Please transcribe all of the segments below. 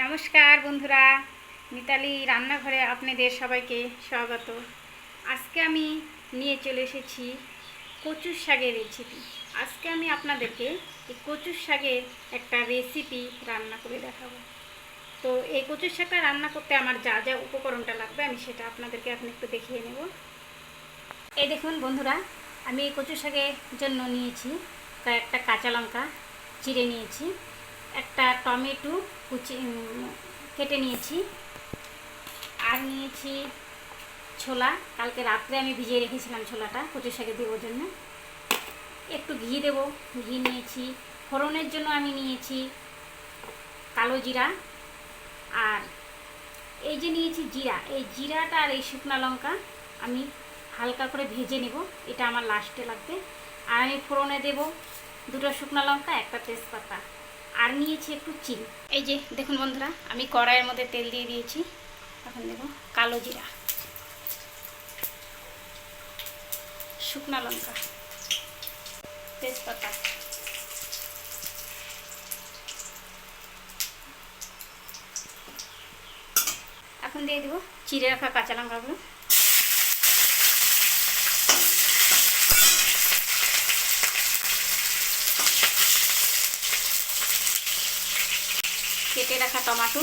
নমস্কার বন্ধুরা, মিতালি রান্নাঘরে আপনাদের সবাইকে স্বাগত। আজকে আমি নিয়ে চলে এসেছি কচুর শাকের রেসিপি আজকে আমি আপনাদেরকে এই কচুর শাকের একটা রেসিপি রান্না করে দেখাবো। তো এই কচুর শাকটা রান্না করতে আমার যা যা উপকরণটা লাগবে আমি সেটা আপনাদেরকে এখন একটু দেখিয়ে নেব। এই দেখুন বন্ধুরা, আমি এই কচু শাকের জন্য নিয়েছি কয়েকটা কাঁচা লঙ্কা, চিড়ে নিয়েছি। একটা টমেটো কুচি কেটে নিয়েছি। আর নিয়েছি ছোলা। কালকে রাত্রে আমি ভিজিয়ে রেখেছিলাম ছোলাটা, কচু শাকে দেওয়ার জন্য। একটু ঘি দেব। ঘি নিয়েছি। ফোড়নের জন্য আমি নিয়েছি কালো জিরা। আর এই যে নিয়েছি জিরা, এই জিরাটা আর এই শুকনো লঙ্কা আমি হালকা করে ভেজে নেব। এটা আমার লাস্টে লাগবে। আর আমি ফোড়নে দেব দুটো শুকনো লঙ্কা, একটা তেজপাতা। আর নিয়েছি একটু চিনি। এই যে, দেখুন বন্ধুরা, আমি কড়াইয়ের মধ্যে তেল দিয়ে দিয়েছি। এখন দেবো কালো জিরা, শুকনো লঙ্কা, তেজপাতা, এখন দিয়ে দেবো চিড়ে রাখা কাঁচা লঙ্কাগুলো। কেটে রাখা টমাটো।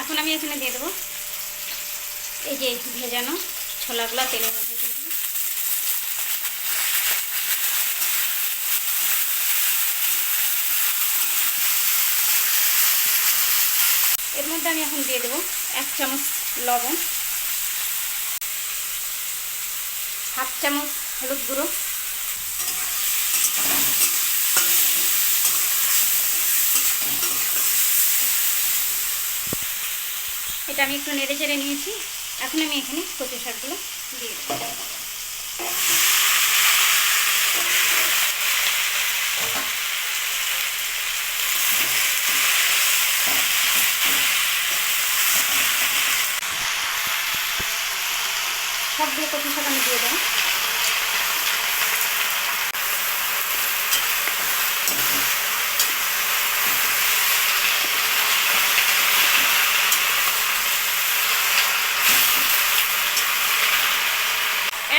এখন আমি এখানে দিয়ে দেবো এই যে ভেজানো ছোলাগুলো তেলের মধ্যে এর মধ্যে আমি এখন দিয়ে দেবো এক চামচ লবণ, হাফ চামচ হলুদ গুঁড়ো এটা আমি একটু নেড়ে চেড়ে নিয়েছি। এখন আমি এখানে কচু শাকগুলো দিয়ে দেবো। সবগুলো কচু শাক আমি দিয়ে দেবো।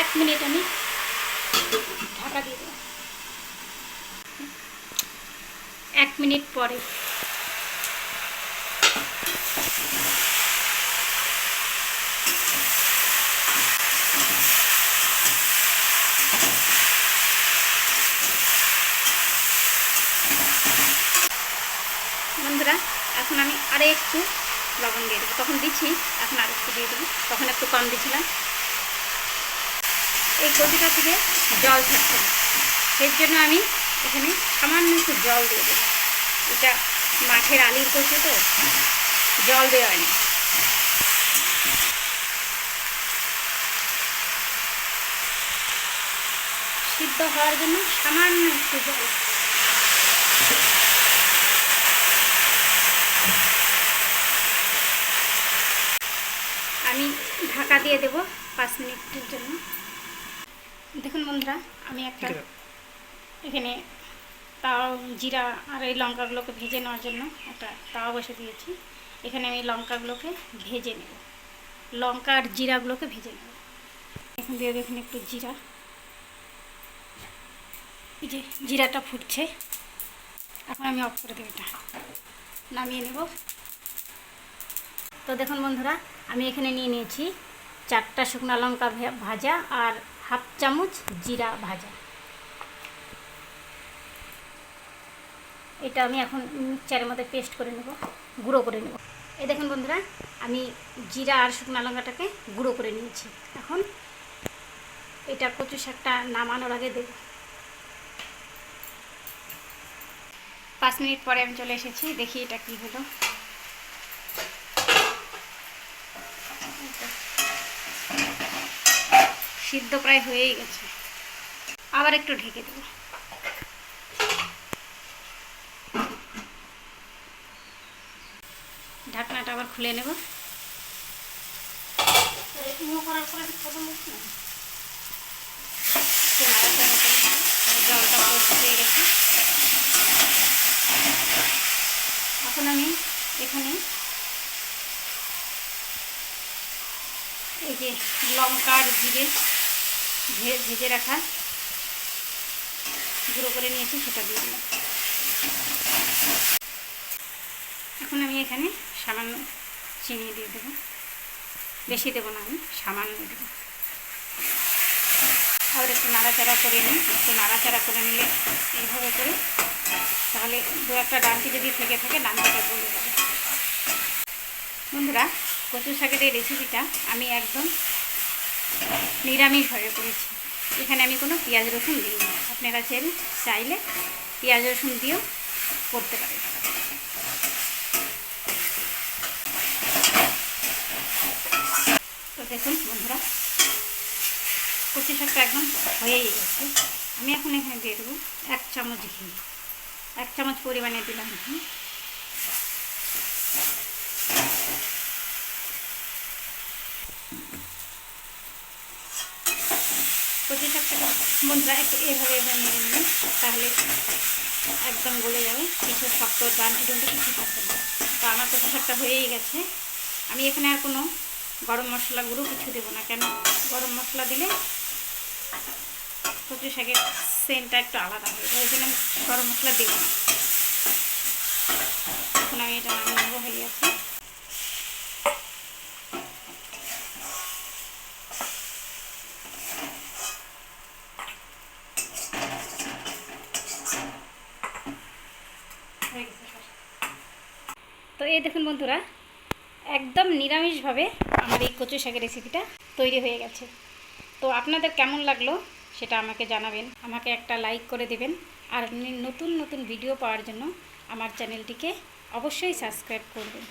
এক মিনিট আমি ঢাকা দিয়ে দেবো এক মিনিট পরে। বন্ধুরা, এখন আমি আরও একটু লবণ দিয়ে দেবো। তখন দিচ্ছি, এখন আর একটু দিয়ে দেবো। তখন একটু কম দিয়েছিলাম এই কচুটা থেকে জল থাকছে না এর জন্য আমি এখানে সামান্য একটু জল দিয়ে দেবো। এটা মাঠের আলির কচু তো, জল দেওয়া হয়নি। সিদ্ধ হওয়ার জন্য সামান্য একটু জল। আমি ঢাকা দিয়ে দেবো পাঁচ মিনিটের জন্য। দেখুন বন্ধুরা আমি একটা এখানে তাও জিরা আর এই লঙ্কাগুলোকে ভেজে নেওয়ার জন্য একটা তাওয়া বসে দিয়েছি। এখানে আমি লঙ্কাগুলোকে ভেজে নেব। লঙ্কা আর জিরাগুলোকে ভেজে নেব। এখন দিয়ে দেবো এখানে একটু জিরা। এই যে জিরাটা ফুটছে। এখন আমি অফ করে দেবো এটা। নামিয়ে নেব। তো দেখুন বন্ধুরা আমি এখানে নিয়ে নিয়েছি চারটা শুকনো লঙ্কা ভাজা আর হাফ চামচ জিরা ভাজা। এটা আমি এখন মিক্সচারের মধ্যে পেস্ট করে নেব, গুঁড়ো করে নেব। এই দেখুন বন্ধুরা, আমি জিরা আর শুকনো লঙ্কাটাকে গুঁড়ো করে নিয়েছি। এখন এটা কচু শাকটা নামানোর আগে দেব। পাঁচ মিনিট পরে আমি চলে এসেছি, দেখি এটা কি হলো। সিদ্ধ প্রায় হয়েই গেছে। আবার একটু ঢেকে দেবো। ঢাকনাটা আবার খুলে নেব। জলটা হয়ে গেছে এখন আমি এখানে এই যে লঙ্কার জিরে ভেজে রাখা গুঁড়ো করে নিয়েছি, সেটা দিয়ে দিলাম। এখন আমি এখানে সামান্য চিনি দিয়ে দেবো। বেশি দেবো না আমি, সামান্য দেবো। আবার একটু নাড়াচাড়া করে নিই, একটু নাড়াচাড়া করে নিলে এইভাবে করে, তাহলে দু একটা ডান্টি যদি থেকে থাকে, ডান্টিটা গলে যাবে। বন্ধুরা কচু শাকের এই রেসিপিটা আমি একদম নিরামিষভাবে করেছি এখানে আমি কোনো পেঁয়াজ রসুন দিইনি। আপনারা চেন চাইলে পেঁয়াজ রসুন দিয়েও করতে পারেন। তো দেখুন বন্ধুরা কচু শাকটা একদম হয়েই গেছে। আমি এখন এখানে দিয়ে দেবো এক চামচ ঘি। এক চামচ পরিমাণে দিলাম ঘি। শাকটা বন্ধুরা একটু এভাবে এভাবে মেরে নেবেন, তাহলে একদম গলে যাবে। কিছু শক্ত ডান এগুলো কিছু থাকবে না। তো আমার কচু শাকটা হয়েই গেছে। আমি এখানে আর কোনো গরম মশলা গুঁড়ো কিছু দেবো না। কেন? গরম মশলা দিলে কচু শাকের সেন্টটা একটু আলাদা হয়ে যায়। ওই জন্য গরম মশলা দেবো না। এখন আমি এটা নামিয়ে নেব হয়ে গেছে হয়ে গেছে সব। তো এই দেখুন বন্ধুরা, একদম নিরামিষভাবে আমার এই কচু শাকের রেসিপিটা তৈরি হয়ে গেছে। তো আপনাদের কেমন লাগল সেটা আমাকে জানাবেন। আমাকে একটা লাইক করে দেবেন। আর নতুন নতুন ভিডিও পাওয়ার জন্য আমার চ্যানেলটিকে অবশ্যই সাবস্ক্রাইব করবেন।